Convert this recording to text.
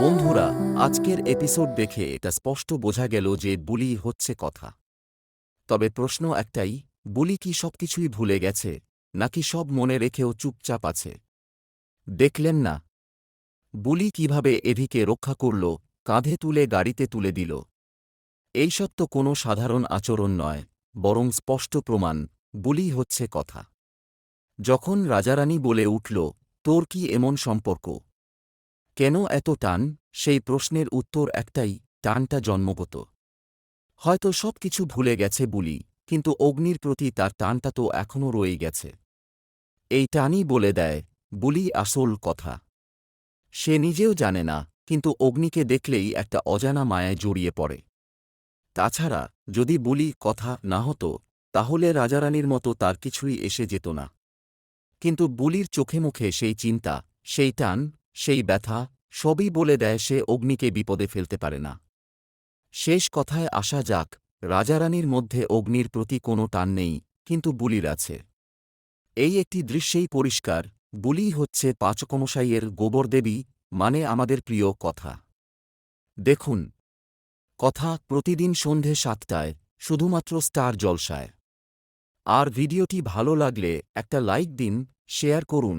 বন্ধুরা, আজকের এপিসোড দেখে এটা স্পষ্ট বোঝা গেল যে বুলি হচ্ছে কথা। তবে প্রশ্ন একটাই, বুলি কি সবকিছুই ভুলে গেছে, নাকি সব মনে রেখেও চুপচাপ আছে? দেখলেন না। বুলি কীভাবে এভিকে রক্ষা করল, কাঁধে তুলে গাড়িতে তুলে দিল। এই সব তো কোনো সাধারণ আচরণ নয়, বরং স্পষ্ট প্রমাণ, বুলি হচ্ছে কথা। যখন রাজারানী বলে উঠল, তোর কি এমন সম্পর্ক? কেন এত টান? সেই প্রশ্নের উত্তর একটাই, টানটা জন্মগত। হয়তো সব কিছু ভুলে গেছে বুলি, কিন্তু অগ্নির প্রতি তার টানটা তো এখনও রয়ে গেছে। এই টানই বলে দেয়, বুলি আসল কথা। সে নিজেও জানে না, কিন্তু অগ্নিকে দেখলেই একটা অজানা মায়ায় জড়িয়ে পড়ে। তাছাড়া, যদি বুলি কথা না হতো, তাহলে রাজারানীর মতো তার কিছুই এসে যেত না। কিন্তু বুলির চোখে মুখে সেই চিন্তা, সেই টান সেই ব্যথা সবই বলে দেয় সে অগ্নিকে বিপদে ফেলতে পারে না। শেষ কথায় আসা যাক, রাজারানীর মধ্যে অগ্নির প্রতি কোনো টান নেই, কিন্তু বুলির আছে। এই একটি দৃশ্যেই পরিষ্কার, বুলি হচ্ছে পাঁচকমশাইয়ের গোবরদেবী মানে আমাদের প্রিয় কথা। দেখুন। কথা প্রতিদিন সন্ধে সাতটায়, শুধুমাত্র স্টার জলসায়। আর ভিডিওটি ভালো লাগলে একটা লাইক দিন, শেয়ার করুন।